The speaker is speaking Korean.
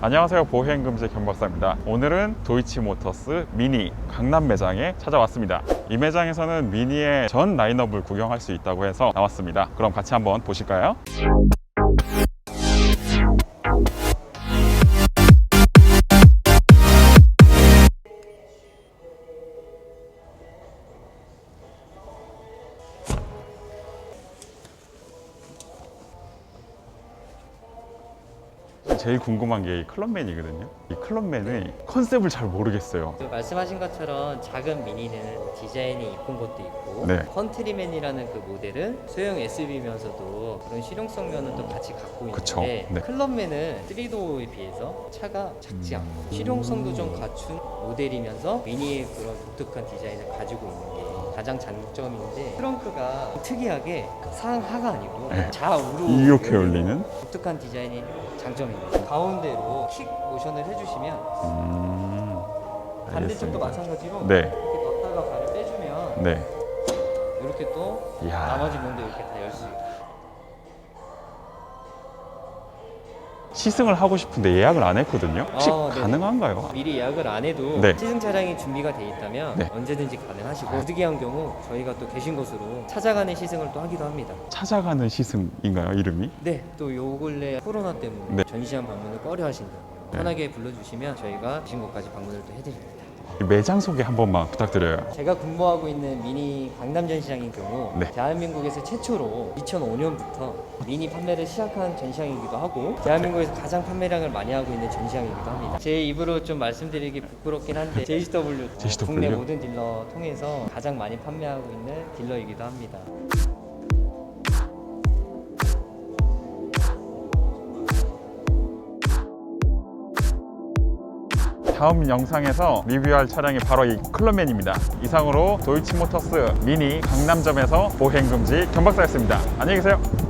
안녕하세요. 보행금지 견박사입니다. 오늘은 도이치모터스 미니 강남 매장에 찾아왔습니다. 이 매장에서는 미니의 전 라인업을 구경할 수 있다고 해서 나왔습니다. 그럼 같이 한번 보실까요? 제일 궁금한 게 이 클럽맨이거든요 이 클럽맨의 컨셉을 잘 모르겠어요 그 말씀하신 것처럼 작은 미니는 디자인이 이쁜 것도 있고 네. 컨트리맨이라는 그 모델은 소형 SUV면서도 그런 실용성 면은 또 같이 갖고 있는데 그쵸. 네. 클럽맨은 3도어에 비해서 차가 작지 음. 않고 실용성도 좀 갖춘 모델이면서 미니의 그런 독특한 디자인을 가지고 있는 게 가장 장점인데 트렁크가 특이하게 상하가 아니고 네. 좌우로 이렇게 열리는 독특한 디자인이 장점입니다. 가운데로 킥 모션을 해주시면 음... 반대쪽도 알겠습니다. 마찬가지로 네. 이렇게 넣다가 발을 빼주면 네 이렇게 또 이야. 나머지 문도 이렇게 다 열 수 있고 시승을 하고 싶은데 예약을 안 했거든요 혹시 어, 네. 가능한가요? 미리 예약을 안 해도 네. 시승 차량이 준비가 돼 있다면 네. 언제든지 가능하시고 부득이한 경우 저희가 또 계신 곳으로 찾아가는 시승을 또 하기도 합니다. 찾아가는 시승인가요 이름이? 네, 또 요 근래 코로나 때문에 네. 전시장 방문을 꺼려 하신다면 네. 편하게 불러주시면 저희가 계신 곳까지 방문을 또 해드립니다. 이 매장 소개 한 번만 부탁드려요 제가 근무하고 있는 미니 강남 전시장인 경우 네. 대한민국에서 최초로 2005년부터 미니 판매를 시작한 전시장이기도 하고 대한민국에서 가장 판매량을 많이 하고 있는 전시장이기도 합니다. 제 입으로 좀 말씀드리기 부끄럽긴 한데 JCW, JCW? 국내 모든 딜러 통해서 가장 많이 판매하고 있는 딜러이기도 합니다. 다음 영상에서 리뷰할 차량이 바로 이 클럽맨입니다. 이상으로 도이치모터스 미니 강남점에서 보행금지 견박사였습니다. 안녕히 계세요